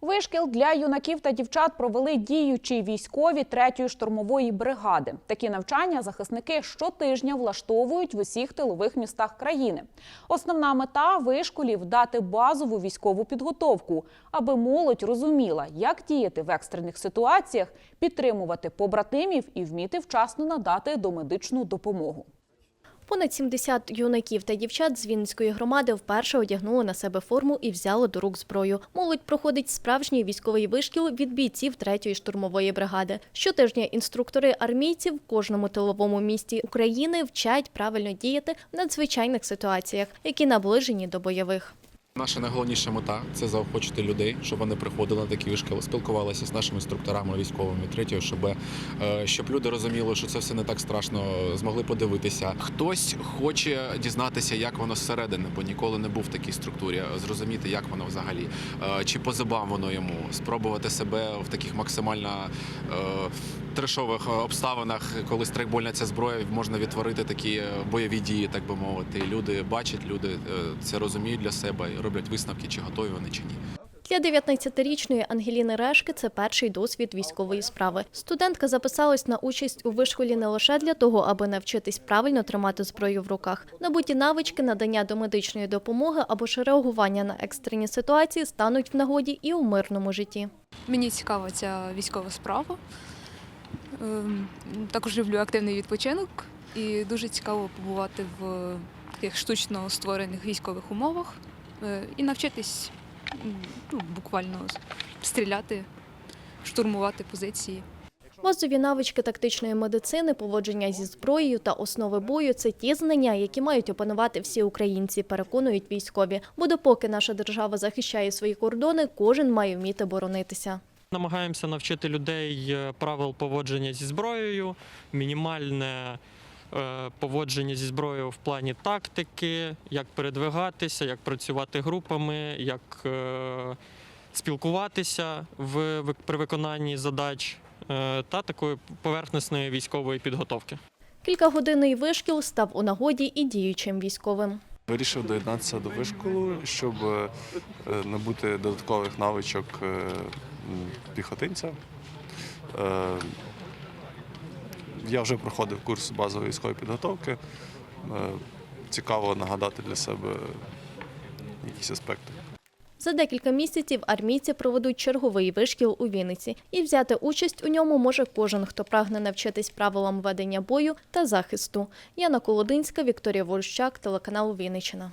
Вишкіл для юнаків та дівчат провели діючі військові третьої штурмової бригади. Такі навчання захисники щотижня влаштовують в усіх тилових містах країни. Основна мета вишколів дати базову військову підготовку, аби молодь розуміла, як діяти в екстрених ситуаціях, підтримувати побратимів і вміти вчасно надати домедичну допомогу. Понад 70 юнаків та дівчат з Вінницької громади вперше одягнули на себе форму і взяли до рук зброю. Молодь проходить справжній військовий вишкіл від бійців 3-ї штурмової бригади. Щотижня інструктори армійців в кожному тиловому місті України вчать правильно діяти в надзвичайних ситуаціях, які наближені до бойових. Наша найголовніша мета це заохочити людей, щоб вони приходили на такі вишколи, спілкувалися з нашими інструкторами військовими. Третє, щоб, е, щоб люди розуміли, що це все не так страшно, змогли подивитися. Хтось хоче дізнатися, як воно зсередини, бо ніколи не був в такій структурі. Зрозуміти, як воно взагалі, Е, чи по зубам воно йому, спробувати себе в таких максимально е, трешових обставинах, коли страйкбольна ця зброя можна відтворити такі бойові дії, так би мовити. Люди бачать, люди це розуміють для себе роблять висновки, чи готові вони чи ні. Для 19-річної Ангеліни Решки це перший досвід військової справи. Студентка записалась на участь у вишколі не лише для того, аби навчитись правильно тримати зброю в руках. Набуті навички надання домедичної допомоги або ж реагування на екстрені ситуації стануть в нагоді і у мирному житті. Мені цікава ця військова справа. Ем, Також люблю активний відпочинок і дуже цікаво побувати в таких штучно створених військових умовах і навчитись ну, буквально стріляти, штурмувати позиції. Базові навички тактичної медицини, поводження зі зброєю та основи бою це ті знання, які мають опанувати всі українці, переконують військові. Бо допоки наша держава захищає свої кордони, кожен має вміти боронитися. Намагаємося навчити людей е, правил поводження зі зброєю, мінімальне е, поводження зі зброєю в плані тактики, як передвигатися, як працювати групами, як е, спілкуватися в, при виконанні задач е, та такої поверхнесної військової підготовки. Кількагодинний вишкіл став у нагоді і діючим військовим. Вирішив доєднатися до вишколу, щоб е, набути додаткових навичок е, піхотинця. Я вже проходив курс базової військової підготовки. Е, Цікаво нагадати для себе якісь аспекти. За декілька місяців армійці проведуть черговий вишкіл у Вінниці, і взяти участь у ньому може кожен, хто прагне навчитись правилам ведення бою та захисту. Яна Колодинська, Вікторія Волощак, телеканал Вінниччина.